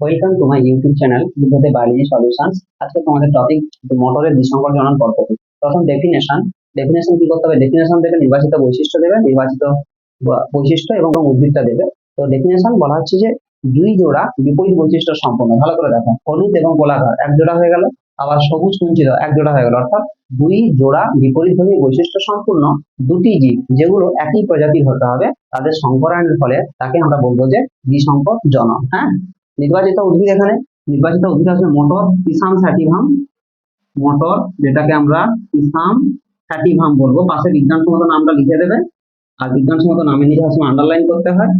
Welcome to my YouTube channel বিদ্যুতে biology solutions আজকে তোমাদের টপিক মোটরের দ্বিসংকর জনন পদ্ধতি প্রথম ডেফিনেশন ডেফিনেশন কি করতে হবে? ডেফিনেশন দেবে নির্বাচিত বৈশিষ্ট্য দেবে, নির্বাচিত বৈশিষ্ট্য এবং উদ্ভিদটা দেবে। তো ডেফিনেশন বলা হচ্ছে যে দুই জোড়া বিপরীত বৈশিষ্ট্য সম্পন্ন। ভালো করে দেখো। হলুদ এবং গোলাকার, এক জোড়া হয়ে গেল। আবার সবুজ কুঞ্চিত, এক জোড়া হয়ে গেল। অর্থাৎ দুই জোড়া বিপরীতধর্মী বৈশিষ্ট্য সম্পূর্ণ দুটি জীব, যেগুলো একই প্রজাতির হতে হবে, তাদের সংকরায়নের ফলে তাকে আমরা বলব যে দ্বিসংকর জনন হ্যাঁ? নির্বাচিত উদ্ভিদ এখানে, নির্বাচিত উদ্ভিদ আছে মটর পিসাম স্যাটিভাম মটর, যেটাকে আমরা পিসাম স্যাটিভাম বলব। পাশে বিজ্ঞানসম্মত নামটা লিখে দেবে, আর বিজ্ঞানসম্মত নামের নিচে সবসময় আন্ডারলাইন করতে হয়।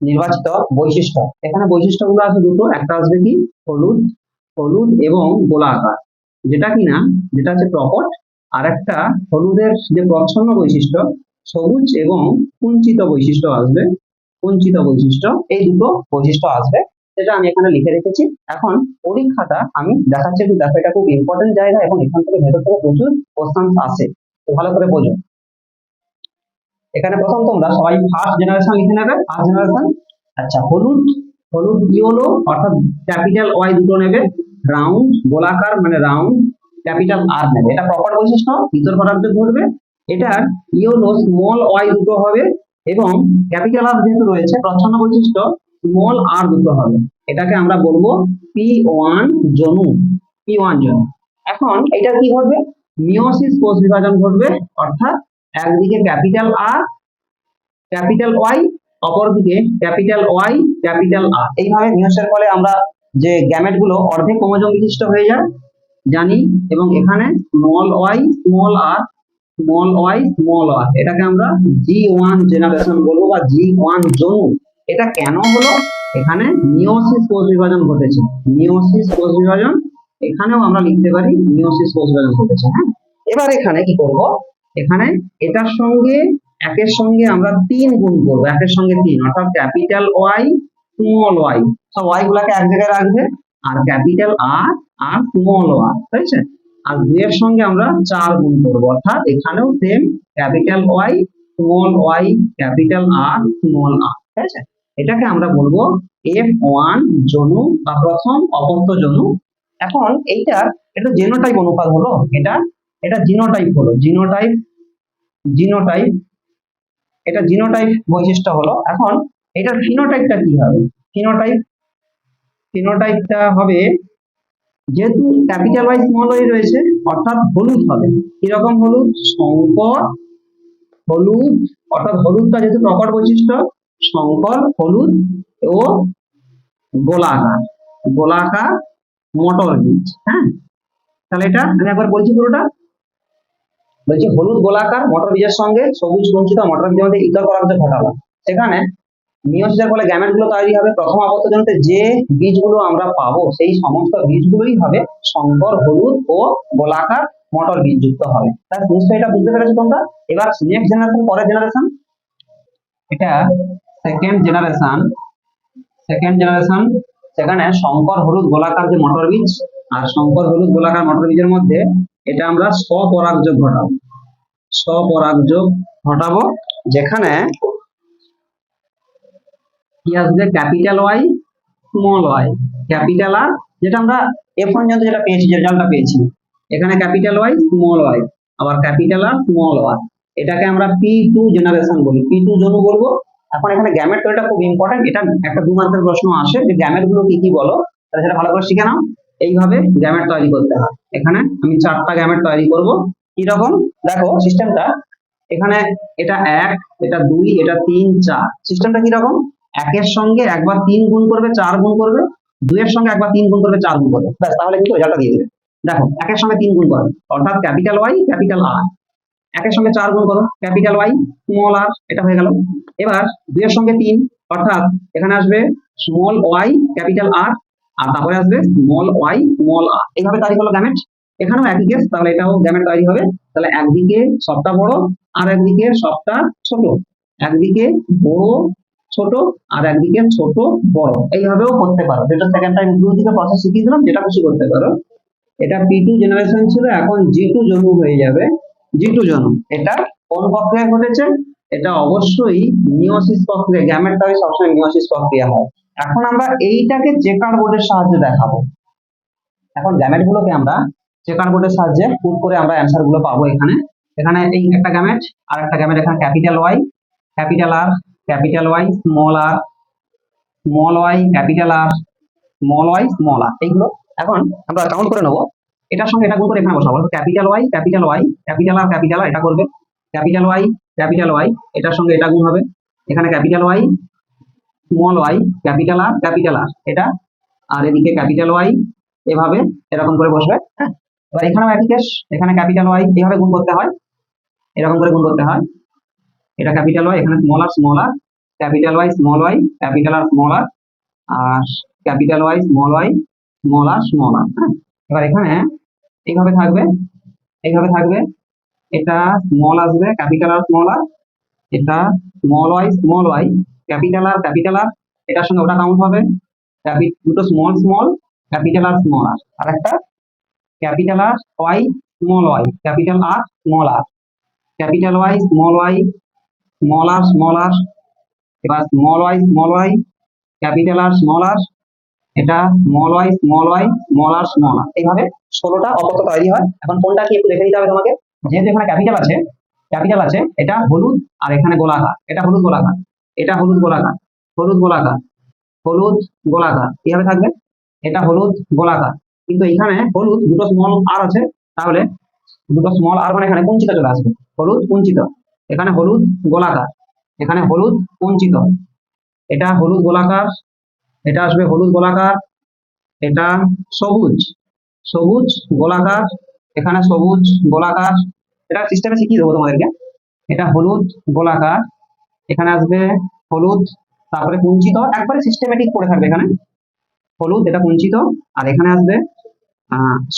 নির্বাচিত বৈশিষ্ট্য, এখানে বৈশিষ্ট্যগুলো আছে দুটো, একটা আসবে কি? হলুদ হলুদ এবং গোলাকার। যেটা কিনা? যেটা হচ্ছে প্রকট, আর একটা হলুদের যে প্রচ্ছন্ন বৈশিষ্ট্য, সবুজ এবং কুঞ্চিত বৈশিষ্ট্য আসবে। কুঞ্চিত বৈশিষ্ট্য, এই দুটো বৈশিষ্ট্য আসবে। সেটা আমি এখানে লিখে রেখেছি। এখন পরীক্ষাটা আমি দেখাচ্ছি একটু দেখো, এটা খুব ইম্পর্টেন্ট জায়গা এবং এখান থেকে ভেতর থেকে প্রচুর কোশ্চেন আসে। ভালো করে বোঝো। এখানে প্রথম তোমরা সবাই ফার্স্ট জেনারেশন লিখে নেবে। ফার্স্ট জেনারেশন আচ্ছা হলুদ হলুদ ইয়েলো অর্থাৎ ক্যাপিটাল ওয়াই দুটো নেবে। রাউন্ড গোলাকার মানে রাউন্ড ক্যাপিটাল আর নেবে। এটা প্রপার বৈশিষ্ট্য? ভিতর পদার্থ ঘটবে। এটার ইয়েলো স্মল ওয়াই দুটো হবে এবং ক্যাপিটাল আর যেহেতু রয়েছে, প্রচ্ছন্ন বৈশিষ্ট্য স্মল আর দুটো হবে। এটাকে আমরা বলব পি ওয়ান জনু পি ওয়ান জনু এখন এটা কি ঘটবে? মিওসিস কোষ বিভাজন ঘটবে, অর্থাৎ একদিকে ক্যাপিটাল আর ক্যাপিটাল ওয়াই অপরদিকে ক্যাপিটাল ওয়াই ক্যাপিটাল আর এইভাবে মিওসের ফলে আমরা যে গ্যামেটগুলো অর্ধেক ক্রোমোজোম বিশিষ্ট হয়ে যায়, জানি, এবং এখানে small Y small R small Y small R এটাকে আমরা জি ওয়ান জেনারেশন বলব বা জি ওয়ান জনু এটা কেন হলো? এখানে মিওসিস কোষ বিভাজন ঘটেছে। মিওসিস কোষ বিভাজন, এখানেও আমরা লিখতে পারি মিওসিস কোষ বিভাজন ঘটেছে হ্যাঁ? এবার এখানে কি করব? এখানে এটার সঙ্গে, একের সঙ্গে আমরা তিন গুণ করব। একের সঙ্গে তিন, অর্থাৎ ক্যাপিটাল ওয়াই স্মল ওয়াই সব ওয়াই গুলাকে এক জায়গায় রাখবে, আর ক্যাপিটাল আর আর স্মল আর ঠিক আছে আর দুইয়ের সঙ্গে আমরা চার গুণ করব, অর্থাৎ এখানেও same capital Y small Y capital R small R ঠিক আছে এটাকে আমরা বলব এফ ওয়ান জনু বা প্রথম অপত্য জনু। এখন এইটার এটা জেনোটাইপ অনুপাত হলো এটা এটা জিনোটাইপ হলো জিনোটাইপ জিনোটাইপ এটা জিনোটাইপ বৈশিষ্ট্য হলো। এখন এটার ফিনোটাইপটা কি হবে? ফিনোটাইপ ফিনোটাইপটা হবে যেহেতু ক্যাপিটাল ওয়াই স্মল ওয়াই রয়েছে, অর্থাৎ হলুদ হবে। কীরকম হলুদ? সংকর হলুদ। অর্থাৎ হলুদটা যেহেতু প্রকট বৈশিষ্ট্য সংকর হলুদ ও গোলাকার। গোলাকার মটর বীজ হ্যাঁ? তাহলে এটা আমি একবার বলছি পুরোটা। বলছি হলুদ, গোলাকার মটর বীজের সঙ্গে সবুজ বঞ্চিত মটর বীজের মধ্যে ইতর পরাগজ ঘটালো সেখানে মিওসিসের ফলে গ্যামেটগুলো তৈরি হবে। প্রথম আবর্তজনিতে যে বীজগুলো আমরা পাবো, সেই সমস্ত বীজগুলোই হবে শঙ্কর, হলুদ ও গোলাকার মটর বীজ যুক্ত হবে। তাই নিশ্চয়ই এটা বুঝতে পেরেছ তোমরা? এবার নেক্সট জেনারেশন পরের জেনারেশন এটা সেকেন্ড জেনারেশন সেকেন্ড জেনারেশন সেখানে শঙ্কর হলুদ গোলাকার যে মটর বীজ আর শঙ্কর হলুদ গোলাকার মটর বীজের মধ্যে এটা আমরা স্বপরাগযোগ ঘটাবো। স্বপরাগযোগ ঘটাবো, যেখানে কি আসবে? Capital Y small Y capital R যেটা আমরা ওয়ান যন্ত্র যেটা পেয়েছি রেজাল্টটা পেয়েছি। এখানে ক্যাপিটাল ওয়াই স্মল ওয়াই আবার ক্যাপিটাল আর স্মল ওয়াই এটাকে আমরা পি টু জেনারেশন বলি। পি টু জনু বলব এখন এখানে গ্যামেট তৈরিটা খুব ইম্পর্টেন্ট এটা একটা দু মার্কের প্রশ্ন আসে যে গ্যামেটগুলো কি কি বলো? তাহলে সেটা ভালো করে শিখে নাও। এইভাবে গ্যামেট তৈরি করতে হয়। এখানে আমি চারটা গ্যামেট তৈরি করব। কি রকম? দেখো সিস্টেমটা এখানে এটা এক, এটা দুই, এটা তিন, চার। সিস্টেমটা কি রকম? একের সঙ্গে একবার তিন গুণ করবে, চার গুণ করবে। দুইয়ের সঙ্গে একবার তিন গুণ করবে, চার গুণ করবে। ব্যাস, তাহলে কি রেজাল্টটা দিয়ে দেবে দেখো, একের সঙ্গে তিন গুণ করবে অর্থাৎ ক্যাপিটাল ওয়াই ক্যাপিটাল আর একের সঙ্গে চার গুণ করো। ক্যাপিটাল ওয়াই স্মল আর এটা হয়ে গেল। এবার দুইয়ের সঙ্গে তিন, অর্থাৎ এখানে আসবে স্মল ওয়াই ক্যাপিটাল আর আর তারপরে আসবে স্মল ওয়াই স্মল আর এইভাবে তৈরি হলো গ্যামেট এখানেও একই কেস তাহলে এটাও গ্যামেট তৈরি হবে। তাহলে একদিকে সবটা বড়, আর একদিকে সবটা ছোট। একদিকে বড়, ছোট, আর একদিকে ছোট বড়। এইভাবেও করতে পারো। যেটা সেকেন্ড টাইম দু দিকে প্রসেস শিখিয়ে দিলাম, যেটা খুশি করতে পারো। এটা পি টু জেনারেশন ছিল, এখন জি টু জন্ম হয়ে যাবে। জি টু জন্ম। এটা কোন প্রক্রিয়া ঘটেছে? এটা অবশ্যই মিওসিস প্রক্রিয়া গ্যামেট সবসময় মিওসিস প্রক্রিয়া হয়। এখন আমরা এইটাকে চেকার বোর্ডের সাহায্যে দেখাবো। এখন গ্যামেট গুলোকে আমরা চেকার বোর্ডের সাহায্যে পুট করে আমরা অ্যান্সারগুলো পাবো এখানে। এখানে এই একটা গ্যামেট আর একটা গ্যামেট এখানে capital Y capital R capital Y small R small Y capital R small Y small R এইগুলো এখন আমরা কাউন্ট করে নেব। এটার সঙ্গে এটা গুণ করে এখানে বসাবো capital Y capital Y capital R capital এটা করবে ক্যাপিটাল ওয়াই ক্যাপিটাল ওয়াই এটার সঙ্গে এটা গুণ হবে এখানে capital Y small Y capital R capital R এটা আর এদিকে ক্যাপিটাল ওয়াই এভাবে এরকম করে বসবে হ্যাঁ এবার এখানেও একই কেস এখানে ক্যাপিটাল ওয়াই এভাবে গুণ করতে হয় এরকম করে গুণ করতে হয় এটা ক্যাপিটাল ওয়াই এখানে small R small R capital Y small Y capital R small R আর capital Y small Y small R small R হ্যাঁ এবার এখানে এইভাবে থাকবে এইভাবে থাকবে। এটা স্মল আসবে ক্যাপিটাল আর স্মল আর। এটা small Y small Y capital R capital R. এটার সঙ্গে ওটা কাউন্ট হবে। দুটো small small capital R small R. আর একটা capital R Y small Y capital R small R capital Y small Y small R small R এবার small Y small Y capital R small R এটা small Y small Y small R small R এইভাবে ষোলোটা অপত্য তৈরি হয়। এখন কোনটা কি একটু দেখে নিতে হবে তোমাকে। যেহেতু এখানে ক্যাপিটাল আছে ক্যাপিটাল আছে, এটা হলুদ আর এখানে গোলাকার। এটা হলুদ গোলাকার, এটা হলুদ গোলাকার হলুদ গোলাকার হলুদ গোলাকার। কীভাবে থাকবে? এটা হলুদ গোলাকার। কিন্তু এখানে হলুদ দুটো স্মল আর আছে, তাহলে দুটো স্মল আর মানে এখানে কুঞ্চিত চলে আসবে। হলুদ কুঞ্চিত, এখানে হলুদ গোলাকার, এখানে হলুদ কুঞ্চিত। এটা হলুদ গোলাকার এটা আসবে হলুদ গোলাকার, এটা সবুজ সবুজ গোলাকার, এখানে সবুজ গোলাকার, এটা সিস্টেমে শিখিয়ে দেবো তোমাদেরকে। এটা হলুদ গোলাকার, এখানে আসবে হলুদ, তারপরে কুঞ্চিত, একবারে সিস্টেমেটিক করে থাকবে এখানে। হলুদ, এটা কুঞ্চিত, আর এখানে আসবে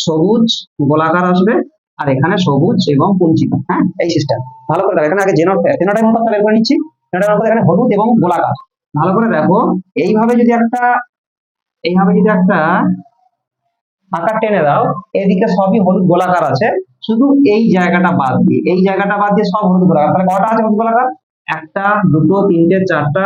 সবুজ গোলাকার আসবে, আর এখানে সবুজ এবং কুঞ্চিত হ্যাঁ এই সিস্টেম ভালো করে এখানে আগে জেনো জেনোটাইম অনুপাতটা বের করে নিচ্ছি। এখানে হলুদ এবং গোলাকার। ভালো করে দেখো, এইভাবে যদি একটা, এইভাবে যদি একটা আকার টেনে দাও, এদিকে সবই হলুদ গোলাকার আছে, শুধু এই জায়গাটা বাদ দিয়ে, এই জায়গাটা বাদ দিয়ে সব হলুদ গোলাকার। তাহলে কটা আছে হলুদ গোলাকার? একটা, দুটো, তিনটে, চারটা,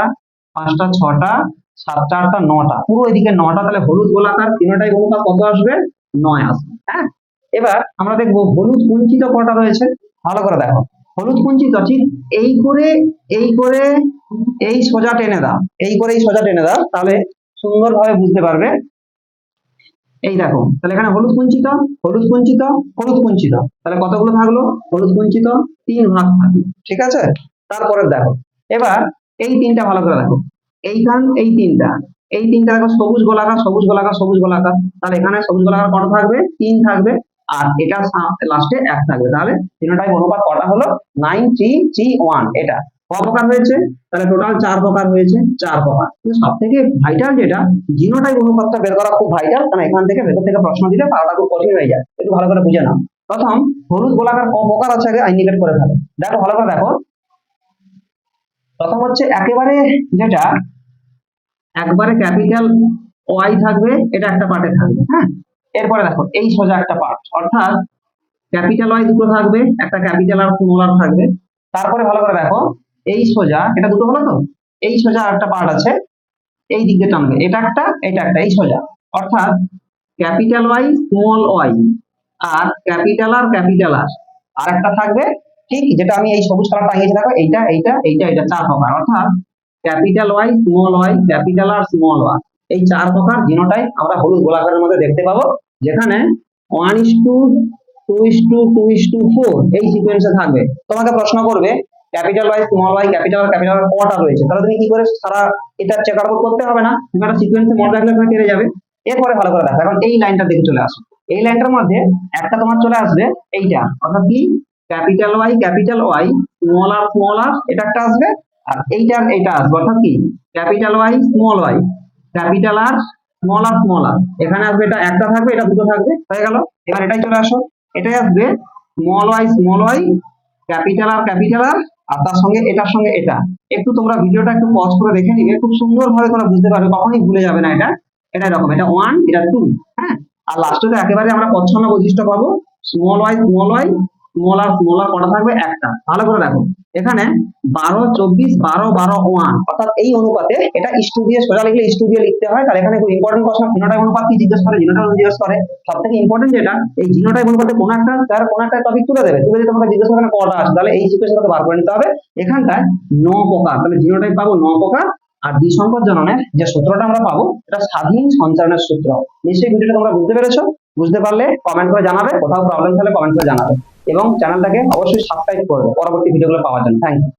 পাঁচটা, ছটা, সাতটা, আটটা, নটা। পুরো এদিকে নটা, তাহলে হলুদ গোলাকার তিনটাই অনুপাত কত আসবে? নয় আসবে হ্যাঁ? এবার আমরা দেখব হলুদ কুঞ্চিত কটা রয়েছে, ভালো করে দেখো। হলুদ কুঞ্চিত ঠিক এই করে এই করে, এই সোজা টেনে দাও, এই করে এই সোজা টেনে দাও, তাহলে সুন্দরভাবে বুঝতে পারবে। এই দেখো, তাহলে এখানে হলুদ কুঞ্চিত হলুদ কুঞ্চিত হলুদ কুঞ্চিত। তাহলে কতগুলো থাকল? হলুদ কুঞ্চিত তিন ভাগ থাকল, ঠিক আছে? তারপরে দেখো, এবার এই তিনটা ভালো করে দেখো। এইখান, এই তিনটা এই তিনটা দেখো, সবুজ গোলাকার সবুজ গোলাকার সবুজ গোলাকার। তাহলে এখানে সবুজ গোলাকার কটা থাকবে? তিন থাকবে। আর এটা লাস্টে এক থাকবে। তাহলে তিনটাই অনুপাত কটা হলো? নাইন থ্রি থ্রি ওয়ান এটা ক প্রকার হয়েছে? তাহলে টোটাল চার প্রকার হয়েছে, চার প্রকার। সব থেকে ভাইটাল যেটা জিনোটাইপ অনুপাতটা বের করা খুব ভাইটাল কারণ এখান থেকে ভেতর থেকে প্রশ্ন দিলে পাওয়াটা খুব কঠিন হয়ে যায়। একটু ভালো করে বুঝে নাও। প্রথম, হলুদ গোলাকার ক প্রকার আছে আগে? ইন্ডিকেট করে ফেলো। দেখো, ভালো করে দেখো। প্রথম হচ্ছে একেবারে যেটা, একবারে ক্যাপিটাল ওয়াই থাকবে, এটা একটা পার্টে থাকবে হ্যাঁ? এরপরে দেখো, এই সোজা একটা পার্ট অর্থাৎ ক্যাপিটাল ওয়াই দুটো থাকবে, একটা ক্যাপিটাল আর স্মল আর থাকবে। তারপরে ভালো করে দেখো, এই সোজা, এটা দুটো হলো তো? এই সোজা একটা পার্ট আছে, এই দিক দিয়ে টানবে। এটা একটা এটা একটা, এই সোজা। অর্থাৎ ক্যাপিটাল ওয়াই স্মল ওয়াই আর ক্যাপিটাল আর ক্যাপিটাল আর আর একটা থাকবে, ঠিক যেটা আমি এই সবুজ কালার টাঙিয়েছি, দেখো, এইটা এইটা এইটা এটা চার প্রকার অর্থাৎ capital Y small Y capital R small Y এই চার প্রকার জিনোটাইপ আমরা হলুদ গোলাকারের মধ্যে দেখতে পাবো, যেখানে one is two two is two two is two four এই সিকোয়েন্সে থাকবে। তোমাকে প্রশ্ন করবে capital Y small Y capital capital কটা রয়েছে? তাহলে তুমি কি করে সারা এটা চেক আউট করতে হবে না? তুমি একটা সিকোয়েন্সে মনে রাখলে তুমি পেরে যাবে। এরপরে ভালো করে দেখো, এখন এই লাইনটা দেখে চলে আসো। এই লাইনটার মধ্যে একটা তোমার চলে আসবে, এইটা। অর্থাৎ কি? Capital Y capital Y small R small R এটা একটা আসবে, আর এইটা এটা আসবে। অর্থাৎ কি? Capital Y small Y capital R small R small R এখানে আসবে এটা একটা থাকবে, এটা দুটো থাকবে, হয়ে গেল। এবার এটাই চলে আসো। এটাই আসবে small Y small Y capital R capital R আর তার সঙ্গে এটার সঙ্গে এটা। একটু তোমরা ভিডিওটা একটু পজ করে দেখে নিবে, খুব সুন্দর ভাবে তোমরা বুঝতে পারবে, কখনই ভুলে যাবে না এটা। এটা এরকম, এটা ওয়ান এটা টু হ্যাঁ? আর লাস্টে একেবারে আমরা প্রচ্ছন্ন বৈশিষ্ট্য পাবো। Small Y small Y small R small R কটা থাকবে? একটা। ভালো করে দেখো। এখানে বারো, চব্বিশ, বারো বারো ওয়ান অর্থাৎ এই অনুপাতে এটা স্টুডিও সোজা লিখলে স্টুডিও লিখতে হয়। তাহলে এখানে খুব ইম্পর্টেন্ট প্রশ্ন জিনোটাইপ অনুপাত কি জিজ্ঞেস করে? জিনোটাইপ জিজ্ঞেস করে। সব থেকে ইম্পর্টেন্ট যেটা, এই জিনোটাইপ অনুপাতে কোনো একটা স্যার কোনো একটা টপিক তুলে দেবে। তুলে দিয়ে তোমাকে জিজ্ঞেস করে কটা আছে? তাহলে এই সিচুয়েশন থেকে বার করে নিতে হবে। এখানটায় ন প্রকার তাহলে জিনোটাইপ পাবো ন প্রকার আর দ্বিসংকর জননের যে সূত্রটা আমরা পাবো, এটা স্বাধীন সঞ্চালনের সূত্র। নিশ্চয়ই ভিডিওটা তোমরা বুঝতে পেরেছ? বুঝতে পারলে কমেন্ট করে জানাবে। কোথাও প্রবলেম থাকলে কমেন্ট করে জানাবে। এবং চ্যানেলটাকে অবশ্যই সাবস্ক্রাইব করবে পরবর্তী ভিডিওগুলো পাওয়ার জন্য। Thank you